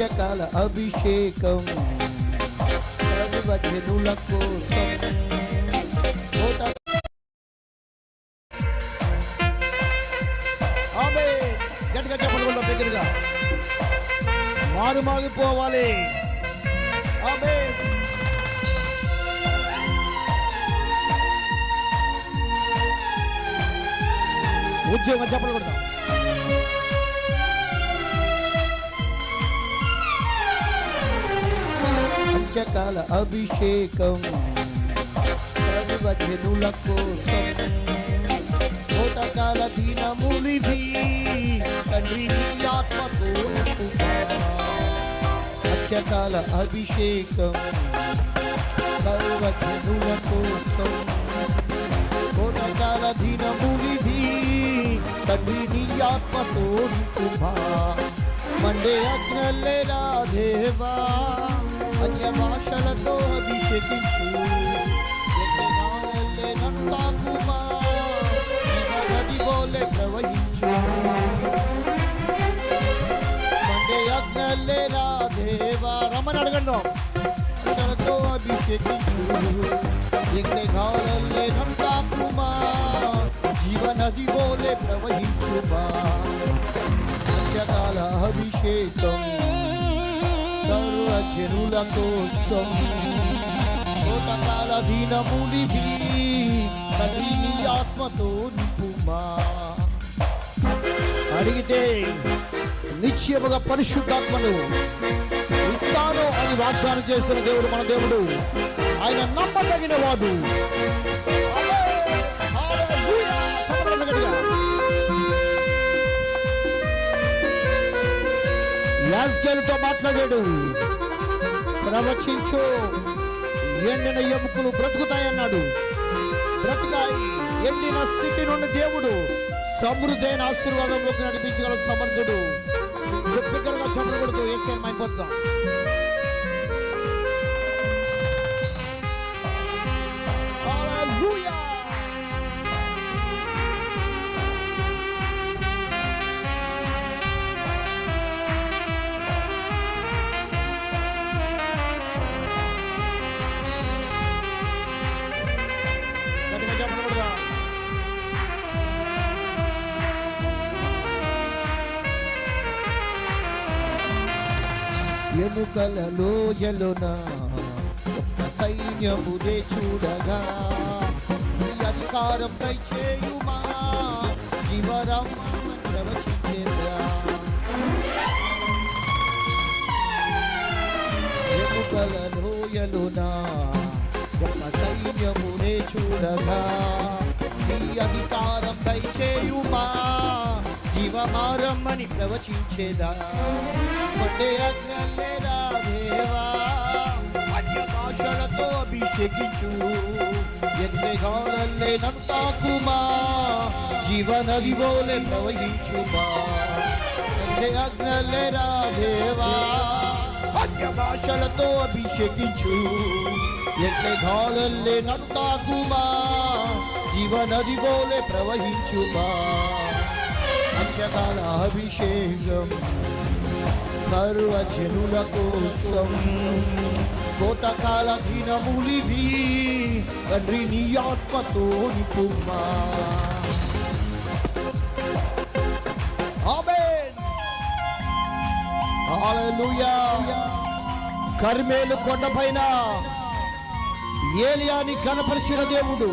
పంచకాల అభిషేకం. సర్వజనుల కోసం గట్టిగా చెప్పకుండా దగ్గరగా. మారు మాగిపోవాలి ఆమేన్. ఉద్యోగం చెప్పకూడదు పంచకాల అభిషేకం. సర్వజనుల కోసం కోటకాల దీనములివి తండ్రి ఆత్మతో పంచకాల అభిషేకం. సర్వజనుల కోసం కోటకాల దీనములివి తండ్రి ఆత్మతో మండే అగ్నల్లే రాధేవా. అన్య భాషలతో అభిషేకించు యజ్ఞనాలల్లే నందాకుమా నది బోలే ప్రవహించు మండే అగ్నల్లే రాధేవా రమ్మని అడగండి భాషలతో అభిషేకించు యజ్ఞనాలల్లే నందాకుమా జీవనది బోలే ప్రవహించుమా పంచకాల అభిషేకం సర్వజనుల కోసం కోటకాల ఆత్మతో నిపుమా అడిగితే నిశ్చయముగా పరిశుద్ధాత్మను ఇస్తాను అని వాగ్దానం చేసిన దేవుడు మన దేవుడు. ఆయన నమ్మదగిన వాడు యాజ్కేలుతో మాట్లాడాడు. ప్రవచించు ఎండిన ఎముకలు బ్రతుకుతాయన్నాడు. బ్రతికాయి ఎండిన స్థితి నుండి దేవుడు సమృద్ధైన ఆశీర్వాదంలోకి నడిపించగల సమర్థుడు. గొప్పికలుగా చెప్పకూడదు ఏసే మైపోతాం ఎముకలలో ఎలున సైన్యముదే చూడగా ఈ అధికారం దయచేయుమా జీవరం ప్రవచించేదా ఎముకలలో ఎలున ఒక సైన్యమునే చూడగా ఈ అధికారం దయచేయుమా జీవమారమ్మని ప్రవచించేదా? మండే అగ్నల్లేరా దేవా అన్య భాషలతో అభిషేకించు. ఎన్నిగాలల్లే నన్ను తాకుమా జీవనది బోలే ప్రవహించుమా మండే అగ్నల్లేరా అన్య భాషలతో అభిషేకించు. ఎన్నిగాలల్లే నన్ను తాకుమా జీవనది బోలే ప్రవహించుమా పంచకాల అభిషేకం సర్వజనుల కోసం కోతకాల దినములివి తండ్రి నీ ఆత్మతో నిపుమా కర్మేలు కొండపైన ఏలియాని కనపరిచిన దేవుడు.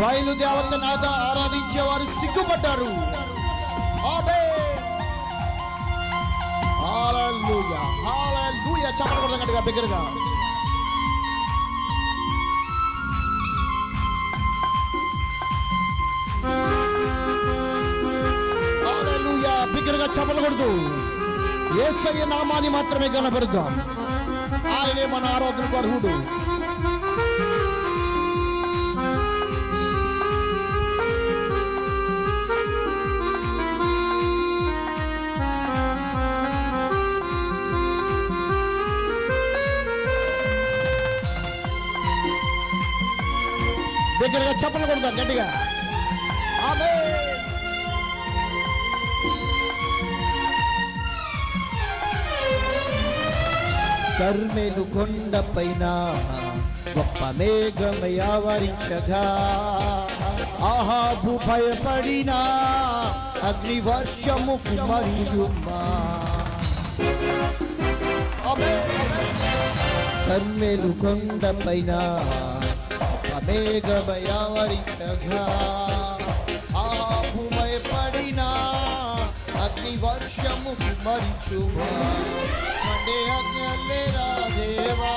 బయలుదేవతనాథ ఆరాధించే వారు సిగ్గుపడ్డారు. హల్లెలూయా హల్లెలూయా కొడదాం గట్టిగా బిగ్గరగా. హల్లెలూయా బిగ్గరగా చెప్పకూడదు యేసయ్య నామాన్ని మాత్రమే కనబరుద్దాం ఆయనే మన ఆరాధనకు అర్హుడు. దగ్గరగా చెప్పలు కొడతాం గట్టిగా. కర్మేలు కొండ పైన గొప్ప మేఘమై ఆవరించగా. ఆహా భయపడిన అగ్ని వర్షము కుమరించుమా కర్మేలు కొండపైన గొప్ప మేఘమై ఆవరించగా ఆహాబు భయపడిన అగ్ని వర్షము కుమరించుమా మండే అగ్నలేరా దేవా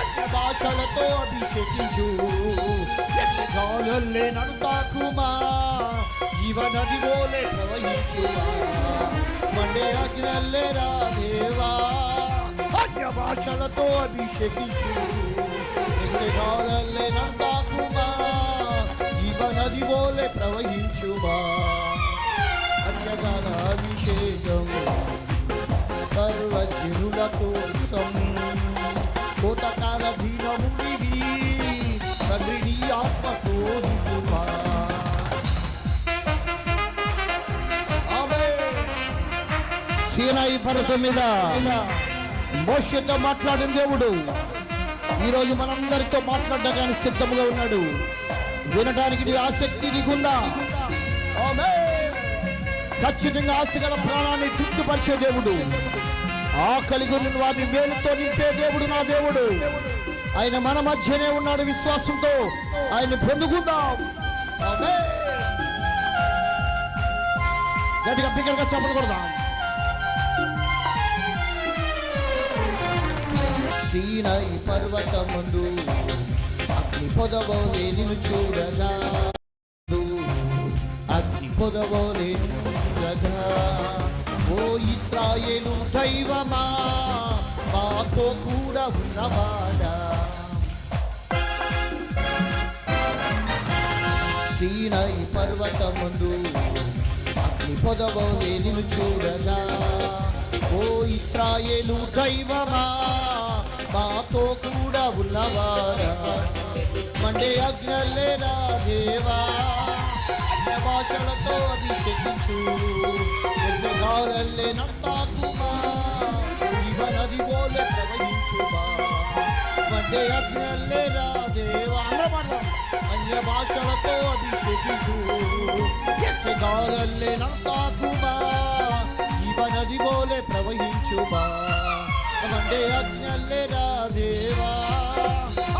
అగ్ని భాషలతో అభిషేకించు గాలల్లే నడుతాకుమా జీవనది ఓలే ప్రవహించుమా మండే అగ్నలేరా దేవా అగ్ని భాషలతో అభిషేకించు గాలల్లే నడుతాకుమా జీవనది ఓలే ప్రవహించుమా. అన్యగాన సర్వజనుల కోసం కోతకాల దీనమునివి తండ్రిని ఆత్మతో నిండుమా సీనాయి పర్వతం మీద మోషతో మాట్లాడిన దేవుడు. ఈరోజు మనందరితో మాట్లాడడానికి సిద్ధముగా ఉన్నాడు. వినడానికి నీ ఆసక్తి నీకుందా ఖచ్చితంగా ఆశగల ప్రాణాన్ని తృప్తిపరిచే దేవుడు. ఆకలి ఉన్న వారిని మేలుతో నింపే దేవుడు నా దేవుడు. ఆయన మన మధ్యనే ఉన్నాడు విశ్వాసంతో. ఆయన పొందుకుందాం. గట్టిగా పిక్కడిగా చెప్పలు సీనై పర్వతముందు. అగ్ని పొదవోలే నిన్ను చూడగా. అగ్ని పొదవోలే నిన్ను చూడగా. ఓ ఇస్రాయేలు దైవమా మాతో కూడా ఉన్నవాడా. సీనై పర్వతముందు. అగ్ని పొదవోలే నిన్ను చూడగా. ఓ ఇస్రాయేలు దైవమా మాతో కూడా ఉన్నవారా? మండే అగ్నలేరా దేవా. భాషలతో అభిషేకించు. ఎర్రగారల్లే నంతాకుమా జీవనది పోలే ప్రవహించుమా. మండే అగ్నలేరా దేవా. అన్య భాషలతో అభిషేకించు ఎర్రగారల్లే నంతాకుమా జీవనది పోలే ప్రవహించుమా. మండే అగ్నలేరా దేవా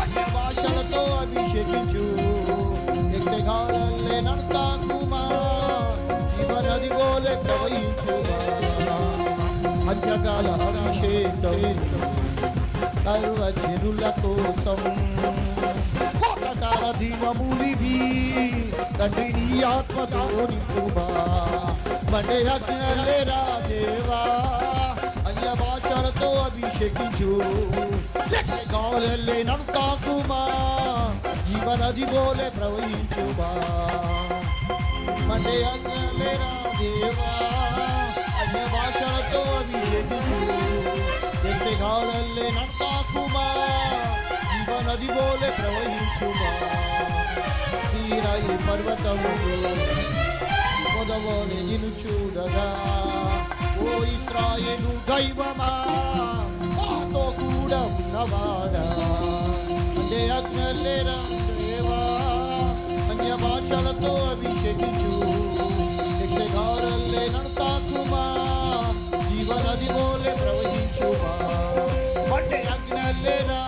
అన్య భాషలతో అభిషేకించు. ఎక్కగాలల్లే నడతాకుమా జీవనది పోలే ప్రవహించుమా అన్యకాల అభిషేకం సర్వజనుల కోసం కోటకాల దీనములివి తండ్రి నీ ఆత్మతో నింపుమా మండే అగ్నలేరా దేవా. భాషలతో అభిషేకించు. కావలల్లే నడుతాకుమా జీవనది పోలే ప్రవహించుమా. మండే అగ్నలేరా దేవా. అన్య భాషలతో అభిషేకించు కావలల్లే నంతాకుమా జీవనది పోలే ప్రవహించుమా. తీరాయి పర్వతములు పొదవోని నిన్ను చూడగా ఓ ఇస్రాయేలు దైవమా మాతో కూడా ఉన్నవాడా అంటే అగ్నలేరా దేవా అన్య భాషలతో అభిషేకించు యక్షగారల్లే నడతాకుమా జీవనది పోలే ప్రవహించుమా అంటే అగ్నలేరా